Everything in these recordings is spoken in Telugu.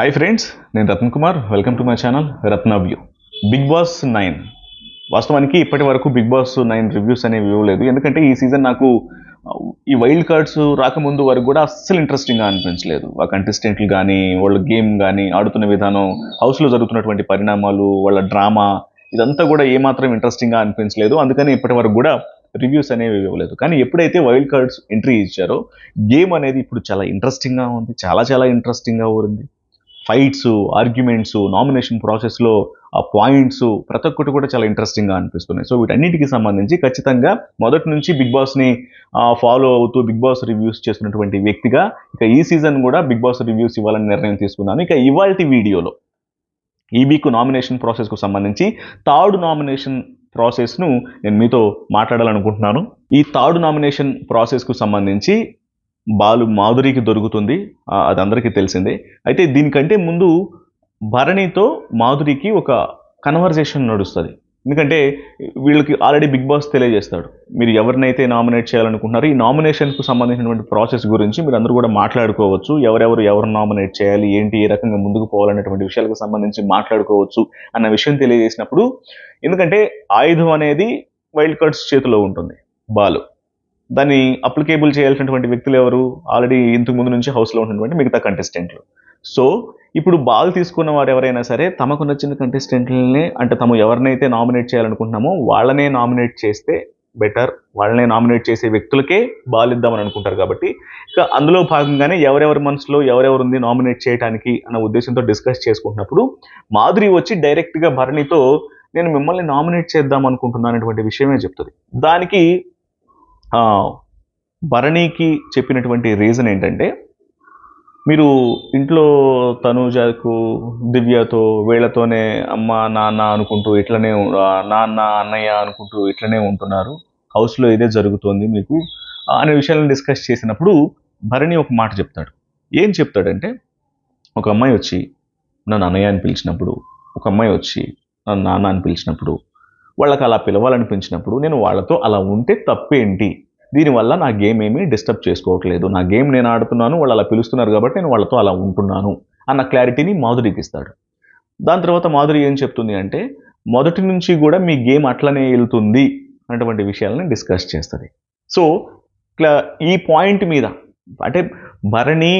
హాయ్ ఫ్రెండ్స్ నేను Ratna Kumar. Welcome to my channel Ratna view Bigg Boss nine వాస్తవానికి ఇప్పటి వరకు బిగ్ బాస్ నైన్ రివ్యూస్ అనేవి ఇవ్వలేదు ఎందుకంటే ఈ సీజన్ నాకు ఈ వైల్డ్ కార్డ్స్ రాకముందు వరకు కూడా అస్సలు ఇంట్రెస్టింగ్గా అనిపించలేదు. ఆ కంటెస్టెంట్లు కానీ వాళ్ళ గేమ్ కానీ ఆడుతున్న విధానం హౌస్లో జరుగుతున్నటువంటి పరిణామాలు వాళ్ళ డ్రామా ఇదంతా కూడా ఏమాత్రం ఇంట్రెస్టింగ్గా అనిపించలేదు. అందుకని ఇప్పటి వరకు కూడా రివ్యూస్ అనేవి ఇవ్వలేదు కానీ ఎప్పుడైతే వైల్డ్ కార్డ్స్ ఎంట్రీ ఇచ్చారో గేమ్ అనేది ఇప్పుడు చాలా ఇంట్రెస్టింగ్గా ఉంది. చాలా చాలా ఇంట్రెస్టింగ్గా ఉంది ఫైట్స్ ఆర్గ్యుమెంట్స్ నామినేషన్ ప్రాసెస్లో ఆ పాయింట్స్ ప్రతి ఒక్కటి కూడా చాలా ఇంట్రెస్టింగ్గా అనిపిస్తున్నాయి. సో వీటన్నిటికి సంబంధించి ఖచ్చితంగా మొదటి నుంచి బిగ్ బాస్ని ఫాలో అవుతూ బిగ్ బాస్ రివ్యూస్ చేస్తున్నటువంటి వ్యక్తిగా ఇక ఈ సీజన్ కూడా బిగ్ బాస్ రివ్యూస్ ఇవ్వాలని నిర్ణయం తీసుకున్నాను. ఇక ఇవాళ వీడియోలో ఈ నామినేషన్ ప్రాసెస్కు సంబంధించి థర్డ్ నామినేషన్ ప్రాసెస్ను నేను మీతో మాట్లాడాలనుకుంటున్నాను. ఈ థర్డ్ నామినేషన్ ప్రాసెస్కు సంబంధించి బాలు మాధురికి దొరుకుతుంది. అది అందరికీ తెలిసిందే. అయితే దీనికంటే ముందు భరణితో మాధురికి ఒక కన్వర్జేషన్ నడుస్తుంది. ఎందుకంటే వీళ్ళకి ఆల్రెడీ బిగ్ బాస్ తెలియజేస్తాడు. మీరు ఎవరినైతే నామినేట్ చేయాలనుకుంటున్నారో ఈ నామినేషన్కు సంబంధించినటువంటి ప్రాసెస్ గురించి మీరు అందరూ కూడా మాట్లాడుకోవచ్చు. ఎవరెవరు ఎవరు నామినేట్ చేయాలి ఏంటి ఏ రకంగా ముందుకు పోవాలనేటువంటి విషయాలకు సంబంధించి మాట్లాడుకోవచ్చు అన్న విషయం తెలియజేసినప్పుడు ఎందుకంటే ఆయుధం అనేది వైల్డ్ కార్డ్స్ చేతిలో ఉంటుంది. బాలు. దాన్ని అప్లికేబుల్ చేయాల్సినటువంటి వ్యక్తులు ఎవరు? ఆల్రెడీ ఇంతకు ముందు నుంచి హౌస్లో ఉన్నటువంటి మిగతా కంటెస్టెంట్లు సో ఇప్పుడు బాల్ తీసుకున్న వారు ఎవరైనా సరే తమకు నచ్చిన కంటెస్టెంట్లనే అంటే తమ ఎవరినైతే నామినేట్ చేయాలనుకుంటున్నామో వాళ్ళనే నామినేట్ చేస్తే బెటర్ వాళ్ళనే నామినేట్ చేసే వ్యక్తులకే బాల్ ఇద్దామని అనుకుంటారు కాబట్టి ఇక అందులో భాగంగానే ఎవరెవరి మనసులో ఎవరెవరు ఉంది నామినేట్ చేయడానికి అన్న ఉద్దేశంతో డిస్కస్ చేసుకుంటున్నప్పుడు మాధురి వచ్చి డైరెక్ట్గా భరణితో నేను మిమ్మల్ని నామినేట్ చేద్దాం అనుకుంటున్నాను అనేటువంటి విషయమే చెప్తుంది. దానికి భరణికి చెప్పినటువంటి రీజన్ ఏంటంటే మీరు ఇంట్లో తనుజకు దివ్యతో వీళ్ళతోనే అమ్మ నాన్న అనుకుంటూ ఇట్లనే నాన్న అన్నయ్య అనుకుంటూ ఇట్లనే ఉంటున్నారు. హౌస్లో ఇదే జరుగుతోంది మీకు. అనే విషయాలను డిస్కస్ చేసినప్పుడు భరణి ఒక మాట చెప్తాడు. ఏం చెప్తాడంటే ఒక అమ్మాయి వచ్చి నన్ను అన్నయ్య అని పిలిచినప్పుడు ఒక అమ్మాయి వచ్చి నన్ను నాన్న అని పిలిచినప్పుడు వాళ్ళకి అలా పిలవాలనిపించినప్పుడు నేను వాళ్ళతో అలా ఉంటే తప్పేంటి? దీనివల్ల నా గేమ్ ఏమీ డిస్టర్బ్ చేసుకోవట్లేదు. నా గేమ్ నేను ఆడుతున్నాను వాళ్ళు అలా పిలుస్తున్నారు కాబట్టి నేను వాళ్ళతో అలా ఉంటున్నాను అన్న క్లారిటీని మాధురికి ఇస్తాడు. దాని తర్వాత మాధురి ఏం చెప్తుంది అంటే మొదటి నుంచి కూడా మీ గేమ్ అట్లనే వెళ్తుంది అటువంటి విషయాలని డిస్కస్ చేస్తుంది. సో ఈ పాయింట్ మీద అంటే భరణి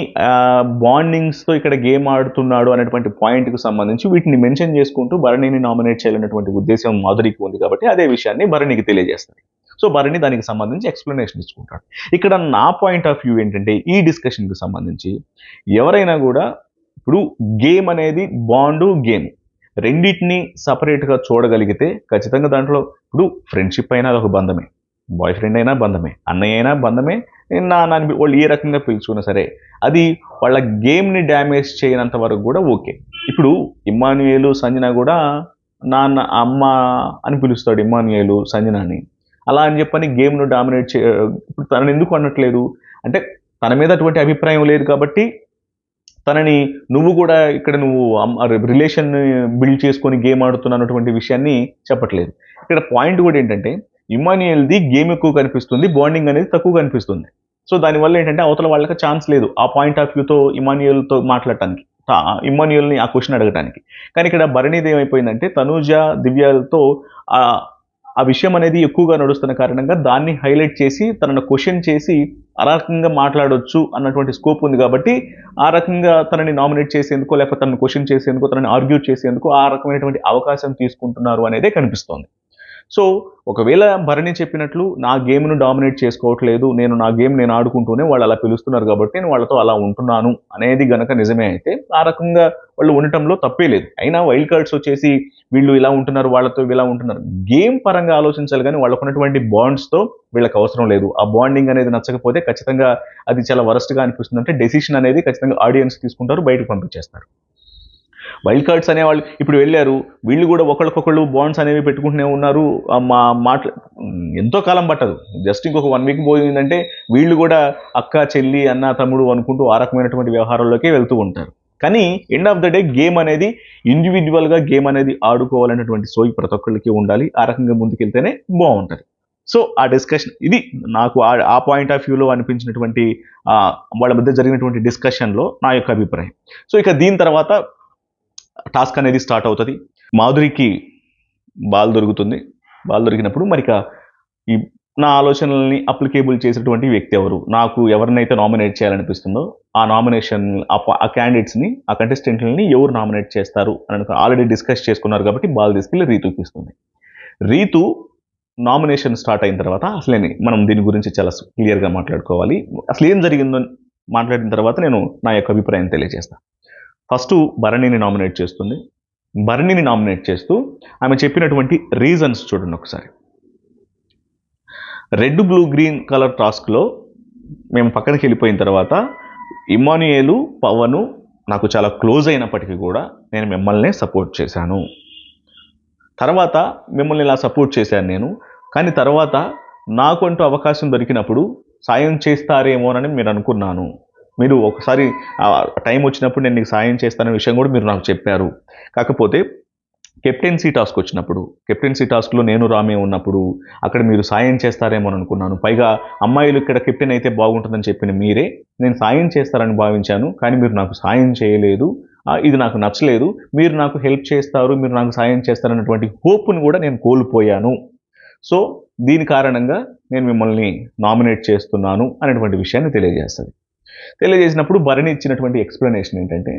బాండింగ్స్తో ఇక్కడ గేమ్ ఆడుతున్నాడు అనేటువంటి పాయింట్కి సంబంధించి వీటిని మెన్షన్ చేసుకుంటూ భరణిని నామినేట్ చేయాలనేటువంటి ఉద్దేశం మాధురికి ఉంది కాబట్టి అదే విషయాన్ని భరణికి తెలియజేస్తుంది సో భరణి దానికి సంబంధించి ఎక్స్ప్లెనేషన్ ఇచ్చుకుంటాడు. ఇక్కడ నా పాయింట్ ఆఫ్ వ్యూ ఏంటంటే ఈ డిస్కషన్కి సంబంధించి ఎవరైనా కూడా ఇప్పుడు గేమ్ అనేది బాండు గేమ్ రెండింటిని సపరేట్గా చూడగలిగితే ఖచ్చితంగా దాంట్లో ఇప్పుడు ఫ్రెండ్షిప్ అయినా అదొక బంధమే. బాయ్ ఫ్రెండ్ అయినా బంధమే అన్నయ్య అయినా బంధమే నా అని వాళ్ళు ఏ రకంగా పిలుచుకున్నా సరే అది వాళ్ళ గేమ్ని డ్యామేజ్ చేయనంత వరకు కూడా ఓకే. ఇప్పుడు ఇమ్మానుయేలు సంజన కూడా నాన్న అమ్మ అని పిలుస్తాడు ఇమ్మాన్యుయేలు సంజనాని. అలా అని చెప్పని గేమ్ను డామినేట్ చే ఇప్పుడు తనని ఎందుకు అనట్లేదు? అంటే తన మీద అటువంటి అభిప్రాయం లేదు కాబట్టి తనని నువ్వు కూడా ఇక్కడ నువ్వు రిలేషన్ బిల్డ్ చేసుకొని గేమ్ ఆడుతున్నటువంటి విషయాన్ని చెప్పట్లేదు. ఇక్కడ పాయింట్ కూడా ఏంటంటే ఇమానియల్ది గేమ్ ఎక్కువ కనిపిస్తుంది బాండింగ్ అనేది తక్కువ కనిపిస్తుంది. సో దానివల్ల ఏంటంటే అవతల వాళ్ళకి ఛాన్స్ లేదు ఆ పాయింట్ ఆఫ్ వ్యూతో ఇమాన్యుయల్తో మాట్లాడటానికి ఇమాన్యుయల్ని ఆ క్వశ్చన్ అడగటానికి. కానీ ఇక్కడ భరణిది ఏమైపోయిందంటే తనూజ దివ్యాలతో ఆ ఆ విషయం అనేది ఎక్కువగా నడుస్తున్న కారణంగా దాన్ని హైలైట్ చేసి తనను క్వశ్చన్ చేసి ఆ రకంగా మాట్లాడొచ్చు అన్నటువంటి స్కోప్ ఉంది కాబట్టి ఆ రకంగా తనని నామినేట్ చేసేందుకో లేకపోతే తనను క్వశ్చన్ చేసేందుకో తనని ఆర్గ్యూ చేసేందుకు ఆ రకమైనటువంటి అవకాశం తీసుకుంటున్నారు అనేదే కనిపిస్తోంది. సో ఒకవేళ భరణి చెప్పినట్లు నా గేమ్ను డామినేట్ చేసుకోవట్లేదు నేను నా గేమ్ నేను ఆడుకుంటూనే వాళ్ళు అలా పిలుస్తున్నారు కాబట్టి నేను వాళ్ళతో అలా ఉంటున్నాను అనేది గనక నిజమే అయితే ఆ రకంగా వాళ్ళు ఉండటంలో తప్పే లేదు. అయినా వైల్డ్ కార్డ్స్ వచ్చేసి వీళ్ళు ఇలా ఉంటున్నారు వాళ్ళతో ఇలా ఉంటున్నారు. గేమ్ పరంగా ఆలోచించాలి కానీ వాళ్ళకున్నటువంటి బాండ్స్తో వీళ్ళకి అవసరం లేదు. ఆ బాండింగ్ అనేది నచ్చకపోతే ఖచ్చితంగా అది చాలా వరస్ట్గా అనిపిస్తుంది అంటే డెసిషన్ అనేది ఖచ్చితంగా ఆడియన్స్ తీసుకుంటారు బయటకు పంపించేస్తారు. వైల్డ్ కార్డ్స్ అనేవాళ్ళు ఇప్పుడు వెళ్ళారు. వీళ్ళు కూడా ఒకళ్ళకొకళ్ళు బాండ్స్ అనేవి పెట్టుకుంటూనే ఉన్నారు. మా మాట ఎంతో కాలం పట్టదు. జస్ట్ ఇంకొక వన్ వీక్ పోయిందంటే వీళ్ళు కూడా అక్క చెల్లి అన్న తమ్ముడు అనుకుంటూ ఆ రకమైనటువంటి వ్యవహారాల్లోకి వెళ్తూ ఉంటారు. కానీ end of the day game అనేది ఇండివిజువల్గా గేమ్ అనేది ఆడుకోవాలనేటువంటి సోయి ప్రతి ఒక్కళ్ళకి ఉండాలి. ఆ రకంగా ముందుకెళ్తేనే బాగుంటుంది. సో ఆ డిస్కషన్ ఇది నాకు ఆ- పాయింట్ ఆఫ్ వ్యూలో అనిపించినటువంటి వాళ్ళ మధ్య జరిగినటువంటి డిస్కషన్లో నా యొక్క అభిప్రాయం. సో ఇక దీని తర్వాత టాస్క్ అనేది స్టార్ట్ అవుతుంది. మాధురికి బాల్ దొరుకుతుంది. బాల్ దొరికినప్పుడు మరిక ఈ నా ఆలోచనల్ని అప్లికేబుల్ చేసినటువంటి వ్యక్తి ఎవరు? నాకు ఎవరినైతే నామినేట్ చేయాలనిపిస్తుందో ఆ నామినేషన్ ఆ క్యాండిడేట్స్ని ఆ కంటెస్టెంట్లని ఎవరు నామినేట్ చేస్తారు అని ఆల్రెడీ డిస్కస్ చేసుకున్నారు కాబట్టి బాల్ తీసుకెళ్ళి రీతుకి ఇస్తుంది రీతు నామినేషన్ స్టార్ట్ అయిన తర్వాత అసలే మనం దీని గురించి చాలా క్లియర్గా మాట్లాడుకోవాలి. అసలు ఏం జరిగిందో మాట్లాడిన తర్వాత నేను నా యొక్క అభిప్రాయం తెలియజేస్తాను ఫస్ట్ భరణిని నామినేట్ చేస్తుంది. భరణిని నామినేట్ చేస్తూ ఆమె చెప్పినటువంటి రీజన్స్ చూడండి ఒకసారి. రెడ్ బ్లూ గ్రీన్ కలర్ టాస్క్లో మేము పక్కనకి వెళ్ళిపోయిన తర్వాత ఇమానుయేలు పవను నాకు చాలా క్లోజ్ అయినప్పటికీ కూడా నేను మిమ్మల్నే సపోర్ట్ చేశాను. తర్వాత మిమ్మల్ని ఇలా సపోర్ట్ చేశాను నేను. కానీ తర్వాత నాకు అంటూ అవకాశం దొరికినప్పుడు సాయం చేస్తారేమోనని మీరు అనుకున్నాను. మీరు ఒకసారి టైం వచ్చినప్పుడు నేను నీకు సాయం చేస్తానే విషయం కూడా మీరు నాకు చెప్పారు. కాకపోతే కెప్టెన్సీ టాస్క్ వచ్చినప్పుడు కెప్టెన్సీ టాస్క్లో నేను రామే ఉన్నప్పుడు అక్కడ మీరు సాయం చేస్తారేమో అనుకున్నాను. పైగా అమ్మాయిలు ఇక్కడ కెప్టెన్ అయితే బాగుంటుందని చెప్పిన మీరే నేను సాయం చేస్తారని భావించాను కానీ మీరు నాకు సాయం చేయలేదు. ఇది నాకు నచ్చలేదు. మీరు నాకు హెల్ప్ చేస్తారు మీరు నాకు సాయం చేస్తారన్నటువంటి హోప్ను కూడా నేను కోల్పోయాను. సో దీని కారణంగా నేను మిమ్మల్ని నామినేట్ చేస్తున్నాను అనేటువంటి విషయాన్ని తెలియజేస్తుంది. తెలియజేసినప్పుడు భరణి ఇచ్చినటువంటి ఎక్స్ప్లెనేషన్ ఏంటంటే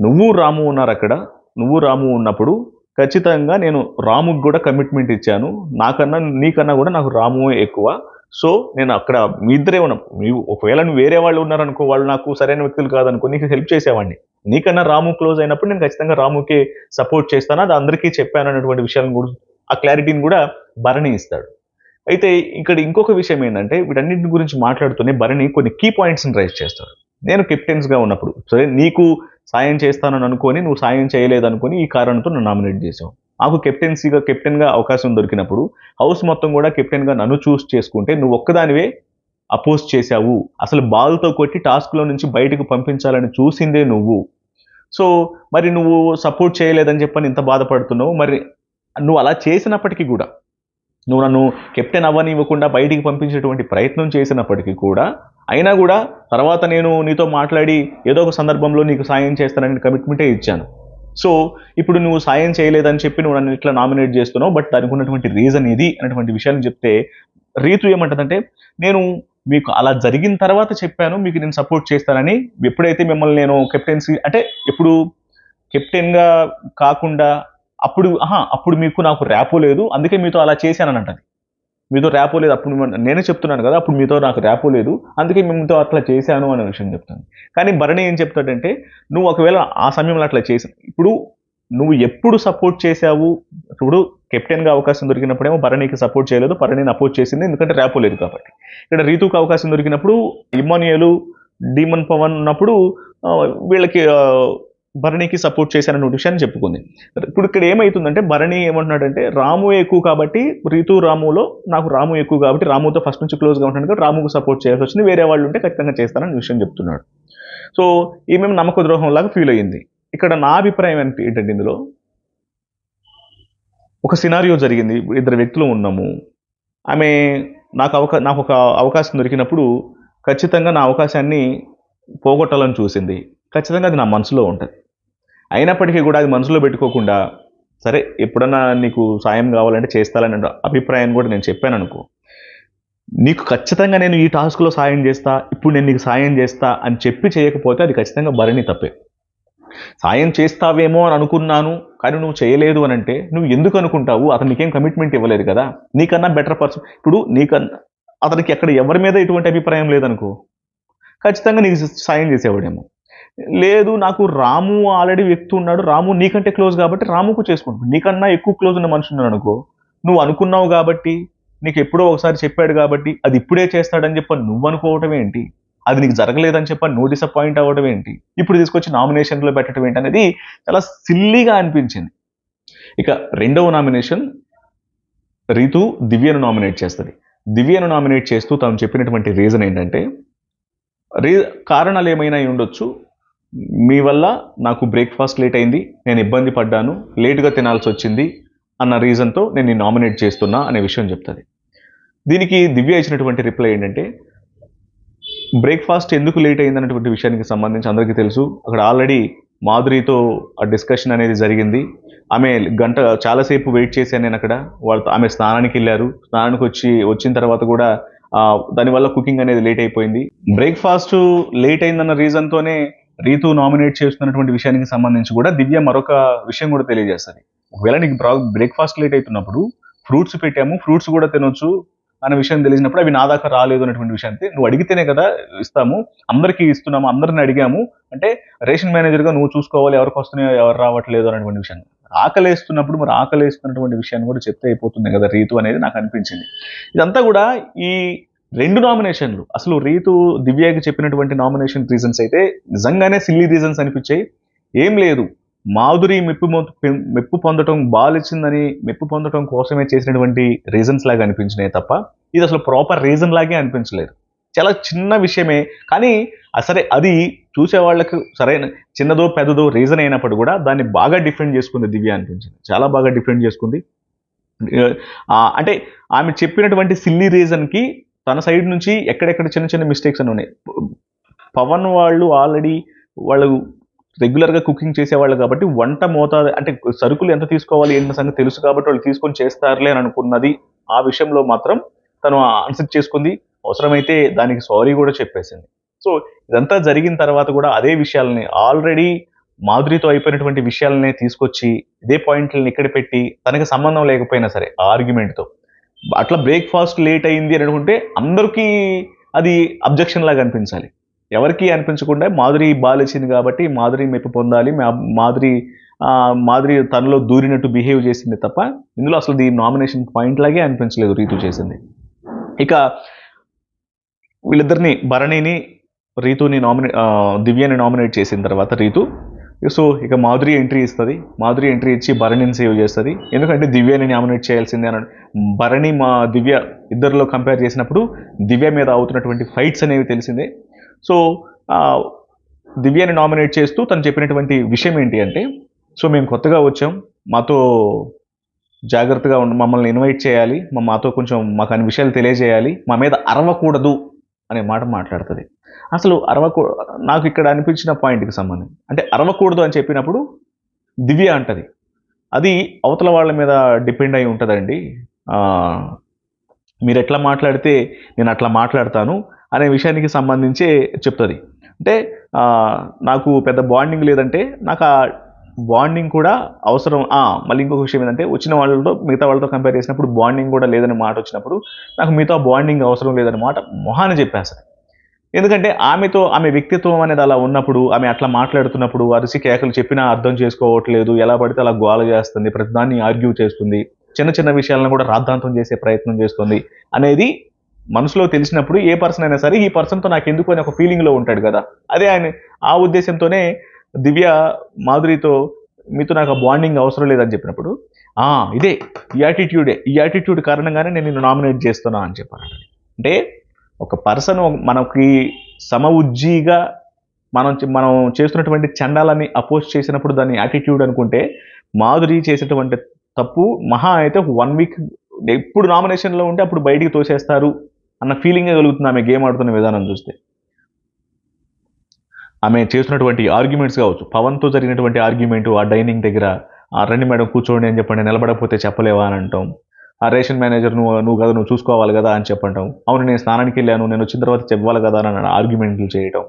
నువ్వు రాము ఉన్నారు అక్కడ నువ్వు రాము ఉన్నప్పుడు ఖచ్చితంగా నేను రాముకి కూడా కమిట్మెంట్ ఇచ్చాను. నాకన్నా నీకన్నా కూడా నాకు రాము ఎక్కువ. సో నేను అక్కడ మీ ఇద్దరే ఉన్నాం. నీవు ఒకవేళ నువ్వు వేరే వాళ్ళు ఉన్నారనుకో వాళ్ళు నాకు సరైన వ్యక్తులు కాదనుకో నీకు హెల్ప్ చేసేవాడిని. నీకన్నా రాము క్లోజ్ అయినప్పుడు నేను ఖచ్చితంగా రాముకి సపోర్ట్ చేస్తాను. అది అందరికీ చెప్పాను అనేటువంటి విషయాలను కూడా ఆ క్లారిటీని కూడా భరణి ఇస్తాడు. అయితే ఇక్కడ ఇంకొక విషయం ఏంటంటే వీటన్నిటి గురించి మాట్లాడుతూనే భరణి కొన్ని కీ పాయింట్స్ని రైజ్ చేస్తాడు. నేను కెప్టెన్స్గా ఉన్నప్పుడు సరే నీకు సాయం చేస్తానని అనుకొని నువ్వు సాయం చేయలేదనుకొని ఈ కారణంతో నన్ను నామినేట్ చేసావు. నాకు కెప్టెన్సీగా కెప్టెన్గా అవకాశం దొరికినప్పుడు హౌస్ మొత్తం కూడా కెప్టెన్గా నన్ను చూస్ చేసుకుంటే నువ్వు ఒక్కదానివే అపోజ్ చేశావు. అసలు బాల్తో కొట్టి టాస్క్లో నుంచి బయటకు పంపించాలని చూసిందే నువ్వు. సో మరి నువ్వు సపోర్ట్ చేయలేదని చెప్పని ఇంత బాధపడుతున్నావు. మరి నువ్వు అలా చేసినప్పటికీ కూడా నువ్వు నన్ను కెప్టెన్ అవ్వనివ్వకుండా బయటికి పంపించేటువంటి ప్రయత్నం చేసినప్పటికీ కూడా అయినా కూడా తర్వాత నేను నీతో మాట్లాడి ఏదో ఒక సందర్భంలో నీకు సాయం చేస్తానని కమిట్మెంటే ఇచ్చాను. సో ఇప్పుడు నువ్వు సాయం చేయలేదని చెప్పి నువ్వు నన్ను ఇట్లా నామినేట్ చేస్తున్నావు బట్ దానికి ఉన్నటువంటి రీజన్ ఇది అనేటువంటి విషయాన్ని చెప్తే రీతు ఏమంటదంటే నేను మీకు అలా జరిగిన తర్వాత చెప్పాను మీకు నేను సపోర్ట్ చేస్తానని ఎప్పుడైతే మిమ్మల్ని నేను కెప్టెన్సీ అంటే ఇప్పుడు కెప్టెన్గా కాకుండా అప్పుడు ఆహా అప్పుడు మీకు నాకు ర్యాపో లేదు అందుకే మీతో అలా చేశాను అంటది మీతో ర్యాపో లేదు అప్పుడు నేనే చెప్తున్నాను కదా అప్పుడు మీతో నాకు ర్యాపో లేదు అందుకే మీతో అట్లా చేశాను అనే విషయం చెప్తాను కానీ భరణి ఏం చెప్తాడంటే నువ్వు ఒకవేళ ఆ సమయంలో అట్లా చేసి ఇప్పుడు నువ్వు ఎప్పుడు సపోర్ట్ చేశావు? ఇప్పుడు కెప్టెన్గా అవకాశం దొరికినప్పుడేమో భరణికి సపోర్ట్ చేయలేదు భరణిని అపోజ్ చేసింది ఎందుకంటే ర్యాపో లేదు కాబట్టి. ఇక్కడ రీతుకు అవకాశం దొరికినప్పుడు ఇమానియలు డీమన్ పవన్ ఉన్నప్పుడు వీళ్ళకి భరణికి సపోర్ట్ చేశానన్న విషయాన్ని చెప్పుకుంది. ఇప్పుడు ఇక్కడ ఏమవుతుందంటే భరణి ఏమంటున్నాడంటే రాము ఎక్కువ కాబట్టి రీతు రాములో నాకు రాము ఎక్కువ కాబట్టి రాముతో ఫస్ట్ నుంచి క్లోజ్గా ఉంటాను కాబట్టి రాముకు సపోర్ట్ చేయాల్సి వచ్చింది. వేరే వాళ్ళు ఉంటే ఖచ్చితంగా చేస్తానని విషయం చెప్తున్నాడు. సో ఈమె నమ్మక ద్రోహం లాగా ఫీల్ అయ్యింది. ఇక్కడ నా అభిప్రాయం ఏంటి- ఏంటంటే ఇందులో ఒక సినారియో జరిగింది. ఇద్దరు వ్యక్తులు ఉన్నాము. ఆమె నాకు అవకా నాకు ఒక అవకాశం దొరికినప్పుడు ఖచ్చితంగా నా అవకాశాన్ని పోగొట్టాలని చూసింది. ఖచ్చితంగా అది నా మనసులో ఉంటుంది. అయినప్పటికీ కూడా అది మనసులో పెట్టుకోకుండా సరే ఎప్పుడన్నా నీకు సాయం కావాలంటే చేస్తానని అభిప్రాయం కూడా నేను చెప్పాను అనుకో. నీకు ఖచ్చితంగా నేను ఈ టాస్క్లో సాయం చేస్తా ఇప్పుడు నేను నీకు సాయం చేస్తా అని చెప్పి చేయకపోతే అది ఖచ్చితంగా భరణి తప్పే. సాయం చేస్తావేమో అని అనుకున్నాను కానీ నువ్వు చేయలేదు అని అంటే నువ్వు ఎందుకు అనుకుంటావు? అతను నీకేం కమిట్మెంట్ ఇవ్వలేదు కదా? నీకన్నా బెటర్ పర్సన్ ఇప్పుడు నీకన్నా అతనికి ఎక్కడ ఎవరి మీద ఎటువంటి అభిప్రాయం లేదనుకో ఖచ్చితంగా నీకు సాయం చేసేవాడేమో. లేదు నాకు రాము ఆల్రెడీ వ్యక్తి ఉన్నాడు. రాము నీకంటే క్లోజ్ కాబట్టి రాముకు చేసుకుంటు నీకన్నా ఎక్కువ క్లోజ్ ఉన్న మనిషి ఉన్నాడు అనుకో నువ్వు అనుకున్నావు కాబట్టి నీకు ఎప్పుడో ఒకసారి చెప్పాడు కాబట్టి అది ఇప్పుడే చేస్తాడని చెప్ప నువ్వు అనుకోవటం ఏంటి? అది నీకు జరగలేదని చెప్ప నువ్వు డిసప్పాయింట్ అవ్వడం ఏంటి? ఇప్పుడు తీసుకొచ్చి నామినేషన్లో పెట్టడం ఏంటి అనేది చాలా సిల్లీగా అనిపించింది. ఇక రెండవ నామినేషన్ రీతు దివ్యను నామినేట్ చేస్తుంది. దివ్యను నామినేట్ చేస్తూ తాను చెప్పినటువంటి రీజన్ ఏంటంటే రీ కారణాలు ఏమైనా అయి ఉండొచ్చు. మీ వల్ల నాకు బ్రేక్ఫాస్ట్ లేట్ అయింది నేను ఇబ్బంది పడ్డాను లేటుగా తినాల్సి వచ్చింది అన్న రీజన్తో నేను నామినేట్ చేస్తున్నా అనే విషయం చెప్తుంది. దీనికి దివ్య ఇచ్చినటువంటి రిప్లై ఏంటంటే బ్రేక్ఫాస్ట్ ఎందుకు లేట్ అయింది అన్నటువంటి విషయానికి సంబంధించి అందరికీ తెలుసు. అక్కడ ఆల్రెడీ మాధురితో ఆ డిస్కషన్ అనేది జరిగింది. ఆమె గంట చాలాసేపు వెయిట్ చేశాను నేను అక్కడ. వాళ్ళతో ఆమె స్నానానికి వెళ్ళారు. స్నానానికి వచ్చి వచ్చిన తర్వాత కూడా దానివల్ల కుకింగ్ అనేది లేట్ అయిపోయింది. బ్రేక్ఫాస్ట్ లేట్ అయిందన్న రీజన్తోనే రీతు నామినేట్ చేస్తున్నటువంటి విషయానికి సంబంధించి కూడా దివ్య మరొక విషయం కూడా తెలియజేస్తుంది. ఒకవేళ నీకు బ్రేక్ఫాస్ట్ లేట్ అవుతున్నప్పుడు ఫ్రూట్స్ పెట్టాము ఫ్రూట్స్ కూడా తినొచ్చు అనే విషయం తెలిసినప్పుడు అవి నా దాకా రాలేదు అనేటువంటి విషయాన్ని నువ్వు అడిగితేనే కదా ఇస్తాము అందరికీ ఇస్తున్నాము అందరిని అడిగాము అంటే రేషన్ మేనేజర్గా నువ్వు చూసుకోవాలి ఎవరికి వస్తున్నాయో ఎవరు రావట్లేదు అనేటువంటి విషయాన్ని ఆకలేస్తున్నప్పుడు మరి ఆకలేస్తున్నటువంటి విషయాన్ని కూడా చెప్తే అయిపోతుంది కదా రీతు అనేది నాకు అనిపించింది. ఇదంతా కూడా ఈ రెండు నామినేషన్లు అసలు రీతు దివ్యాకి చెప్పినటువంటి నామినేషన్ రీజన్స్ అయితే నిజంగానే సిల్లీ రీజన్స్ అనిపించాయి. ఏం లేదు. మాధురి మెప్పు మెప్పు పొందటం బాలిచ్చిందని మెప్పు పొందటం కోసమే చేసినటువంటి రీజన్స్ లాగా అనిపించినాయి తప్ప ఇది అసలు ప్రాపర్ రీజన్ లాగే అనిపించలేదు. చాలా చిన్న విషయమే. కానీ అసలే సరే అది చూసేవాళ్ళకు సరైన చిన్నదో పెద్దదో రీజన్ అయినప్పుడు కూడా దాన్ని బాగా డిఫెండ్ చేసుకుంది దివ్య అనిపించింది. చాలా బాగా డిఫెండ్ చేసుకుంది. అంటే ఆమె చెప్పినటువంటి సిల్లీ రీజన్కి తన సైడ్ నుంచి ఎక్కడెక్కడ చిన్న చిన్న మిస్టేక్స్ అని ఉన్నాయి. పవన్ వాళ్ళు ఆల్రెడీ వాళ్ళు రెగ్యులర్గా కుకింగ్ చేసేవాళ్ళు కాబట్టి వంట మోతాదు అంటే సరుకులు ఎంత తీసుకోవాలి ఏంటి సంగతి తెలుసు కాబట్టి వాళ్ళు తీసుకొని చేస్తారులే అని అనుకున్నది ఆ విషయంలో మాత్రం తను ఆన్సర్ చేసుకుంది. అవసరమైతే దానికి సారీ కూడా చెప్పేసింది. సో ఇదంతా జరిగిన తర్వాత కూడా అదే విషయాలని ఆల్రెడీ మాధురితో అయిపోయినటువంటి విషయాలనే తీసుకొచ్చి ఇదే పాయింట్లను ఇక్కడ పెట్టి తనకి సంబంధం లేకపోయినా సరే ఆ ఆర్గ్యుమెంట్తో అట్లా బ్రేక్ఫాస్ట్ లేట్ అయింది అని అనుకుంటే అందరికీ అది అబ్జెక్షన్ లాగా అనిపించాలి. ఎవరికి అనిపించకుండా మాధురి బాలిచ్చింది కాబట్టి మాధురి మెప్పు పొందాలి మా- మాధురి మాధురి తనలో దూరినట్టు బిహేవ్ చేసింది తప్ప ఇందులో అసలు దీని నామినేషన్ పాయింట్ లాగే అనిపించలేదు రీతు చేసింది. ఇక వీళ్ళిద్దరిని భరణిని రీతుని నామినే దివ్యని నామినేట్ చేసిన తర్వాత రీతు సో ఇక మాధురి ఎంట్రీ ఇస్తుంది. మాధురి ఎంట్రీ ఇచ్చి భరణిని సేవ్ చేస్తుంది. ఎందుకంటే దివ్యని నామినేట్ చేయాల్సిందే అని భరణి మా దివ్య ఇద్దరిలో కంపేర్ చేసినప్పుడు దివ్య మీద అవుతున్నటువంటి ఫైట్స్ అనేవి తెలిసిందే. సో దివ్యని నామినేట్ చేస్తూ తను చెప్పినటువంటి విషయం ఏంటి అంటే సో మేము కొత్తగా వచ్చాం. మాతో జాగ్రత్తగా ఉండి మమ్మల్ని ఇన్వైట్ చేయాలి. మా మాతో కొంచెం మాకు అన్ని విషయాలు తెలియజేయాలి. మా మీద అరవకూడదు అనే మాట మాట్లాడుతుంది. అసలు అరవకూ నాకు ఇక్కడ అనిపించిన పాయింట్కి సంబంధం అంటే అరవకూడదు అని చెప్పినప్పుడు దివ్య అంటది. అది అవతల వాళ్ళ మీద డిపెండ్ అయి ఉంటుందండి. మీరు ఎట్లా మాట్లాడితే నేను అట్లా మాట్లాడతాను అనే విషయానికి సంబంధించి చెప్తుంది. అంటే నాకు పెద్ద బాండింగ్ లేదంటే నాకు ఆ బాండింగ్ కూడా అవసరం. మళ్ళీ ఇంకొక విషయం ఏంటంటే వచ్చిన వాళ్ళతో మిగతా వాళ్ళతో కంపేర్ చేసినప్పుడు బాండింగ్ కూడా లేదని మాట వచ్చినప్పుడు నాకు మీతో బాండింగ్ అవసరం లేదని మాట మొహాన్ని సార్ ఎందుకంటే ఆమెతో ఆమె వ్యక్తిత్వం అనేది అలా ఉన్నప్పుడు ఆమె అట్లా మాట్లాడుతున్నప్పుడు అరిసి కేకలు చెప్పినా అర్థం చేసుకోవట్లేదు ఎలా పడితే అలా గోల చేస్తుంది ప్రతిదాన్ని ఆర్గ్యూ చేస్తుంది చిన్న చిన్న విషయాలను కూడా రాద్ధాంతం చేసే ప్రయత్నం చేస్తుంది అనేది మనసులో తెలిసినప్పుడు ఏ పర్సన్ అయినా సరే ఈ పర్సన్తో నాకు ఎందుకు అని ఒక ఫీలింగ్లో ఉంటాడు కదా. అదే ఆయన ఆ ఉద్దేశంతోనే దివ్య మాధురితో మీతో నాకు బాండింగ్ అవసరం లేదని చెప్పినప్పుడు "ఆ, ఇదే ఈ యాటిట్యూడే ఈ యాటిట్యూడ్ కారణంగానే నేను నిన్ను నామినేట్ చేస్తున్నా అని చెప్పాను అంటే ఒక పర్సన్ మనకి సమ ఉజ్జీగా మనం మనం చేస్తున్నటువంటి చండాలని అపోజ్ చేసినప్పుడు దాన్ని యాటిట్యూడ్ అనుకుంటే మాధురి చేసినటువంటి తప్పు మహా అయితే వన్ వీక్ ఎప్పుడు నామినేషన్లో ఉంటే అప్పుడు బయటికి తోసేస్తారు అన్న ఫీలింగే కలుగుతుంది ఆమె గేమ్ ఆడుతున్న విధానం చూస్తే. ఆమె చేస్తున్నటువంటి ఆర్గ్యుమెంట్స్ కావచ్చు. పవన్తో జరిగినటువంటి ఆర్గ్యుమెంట్ ఆ డైనింగ్ దగ్గర "ఆ, రండి మేడం కూర్చోండి అని చెప్పండి నిలబడకపోతే చెప్పలేవా అని అంటాం. ఆ రేషన్ మేనేజర్ నువ్వు నువ్వు కదా నువ్వు చూసుకోవాలి కదా అని చెప్పంటాం. అవును నేను స్నానానికి వెళ్ళాను నేను వచ్చిన తర్వాత చెప్పాలి కదా అని ఆర్గ్యుమెంట్లు చేయటం.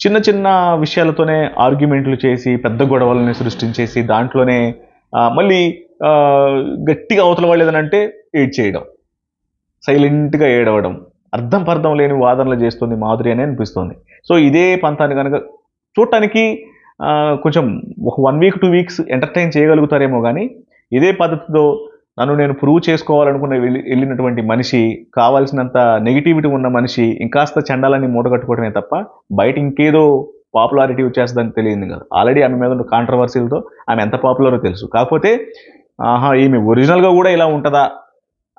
చిన్న చిన్న విషయాలతోనే ఆర్గ్యుమెంట్లు చేసి పెద్ద గొడవలని సృష్టించేసి దాంట్లోనే మళ్ళీ గట్టిగా అవతల వాళ్ళు ఏదనంటే ఏడ్ చేయడం సైలెంట్గా ఏడవడం. అర్థం పర్థం లేని వాదనలు చేస్తుంది మాధురి అని అనిపిస్తుంది. సో ఇదే పంతాన్ని కనుక చూడటానికి కొంచెం ఒక one week two weeks entertain చేయగలుగుతారేమో కానీ ఇదే పద్ధతితో నన్ను నేను ప్రూవ్ చేసుకోవాలనుకున్న వెళ్ళి వెళ్ళినటువంటి మనిషి కావాల్సినంత నెగిటివిటీ ఉన్న మనిషి ఇంకాస్త చండాలని మూటగట్టుకోవడమే తప్ప బయట ఇంకేదో పాపులారిటీ వచ్చేస్తుందని తెలియదు కదా. ఆల్రెడీ ఆమె మీద ఉన్న కాంట్రవర్సీలతో ఆమె ఎంత పాపులరో తెలుసు. కాకపోతే ఆహా ఈమె ఒరిజినల్గా కూడా ఇలా ఉంటుందా?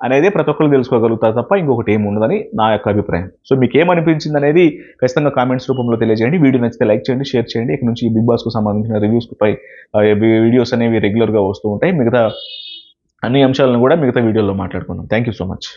అనేది ప్రతి ఒక్కరు తెలుసుకోగలుగుతారు తప్ప ఇంకొకటి ఏమి ఉండదని నా యొక్క అభిప్రాయం. సో మీకు ఏమనిపించింది అనేది ఖచ్చితంగా కామెంట్స్ రూపంలో తెలియజేయండి. వీడియో నచ్చితే లైక్ చేయండి షేర్ చేయండి. ఇక్కడ నుంచి బిగ్ బాస్కు సంబంధించిన రివ్యూస్ పై వీడియోస్ అనేవి రెగ్యులర్గా వస్తూ ఉంటాయి. మిగతా అన్ని అంశాలను కూడా మిగతా వీడియోలో మాట్లాడుకుందాం. Thank you so much.